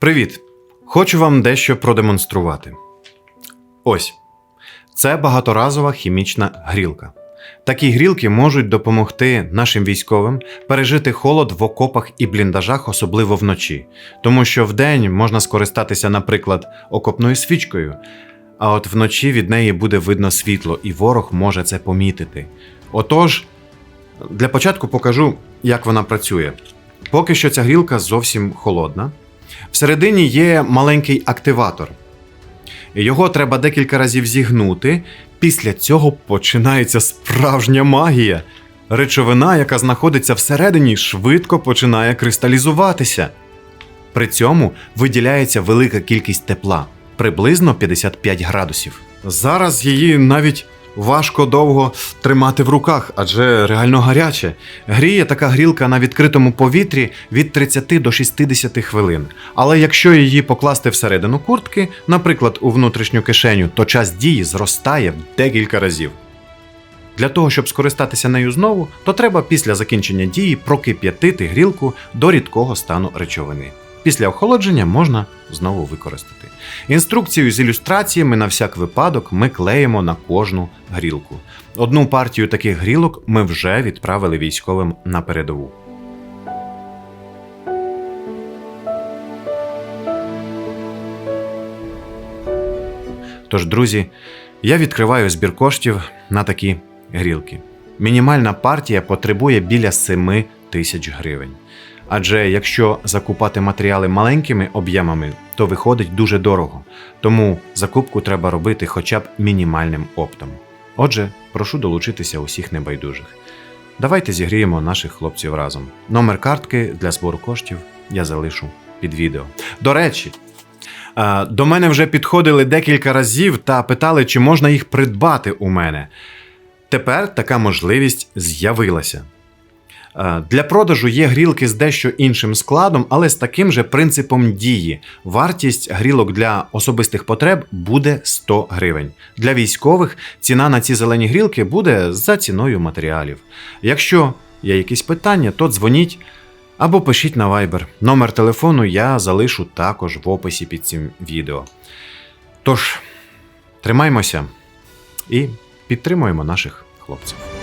Привіт! Хочу вам дещо продемонструвати. Ось це багаторазова хімічна грілка. Такі грілки можуть допомогти нашим військовим пережити холод в окопах і бліндажах, особливо вночі, тому що вдень можна скористатися, наприклад, окопною свічкою, а от вночі від неї буде видно світло, і ворог може це помітити. Отож, для початку покажу, як вона працює. Поки що ця грілка зовсім холодна. Всередині є маленький активатор. Його треба декілька разів зігнути. Після цього починається справжня магія. Речовина, яка знаходиться всередині, швидко починає кристалізуватися. При цьому виділяється велика кількість тепла приблизно 55 градусів. Зараз її навіть важко довго тримати в руках, адже реально гаряче. Гріє така грілка на відкритому повітрі від 30 до 60 хвилин. Але якщо її покласти всередину куртки, наприклад, у внутрішню кишеню, то час дії зростає в декілька разів. Для того, щоб скористатися нею знову, то треба після закінчення дії прокип'ятити грілку до рідкого стану речовини. Після охолодження можна знову використати. Інструкцію з ілюстраціями на всяк випадок ми клеїмо на кожну грілку. Одну партію таких грілок ми вже відправили військовим на передову. Тож, друзі, я відкриваю збір коштів на такі грілки. Мінімальна партія потребує біля 7 тисяч гривень. Адже якщо закупати матеріали маленькими об'ємами, то виходить дуже дорого. Тому закупку треба робити хоча б мінімальним оптом. Отже, прошу долучитися усіх небайдужих. Давайте зігріємо наших хлопців разом. Номер картки для збору коштів я залишу під відео. До речі, е, до мене вже підходили декілька разів та питали, чи можна їх придбати у мене. Тепер така можливість з'явилася. Е, Для продажу є грілки з дещо іншим складом, але з таким же принципом дії. Вартість грілок для особистих потреб буде 100 гривень. Для військових ціна на ці зелені грілки буде за ціною матеріалів. Якщо є якісь питання, то дзвоніть або пишіть на Viber. Номер телефону я залишу також в описі під цим відео. Тож, тримаймося і підтримуємо наших хлопців.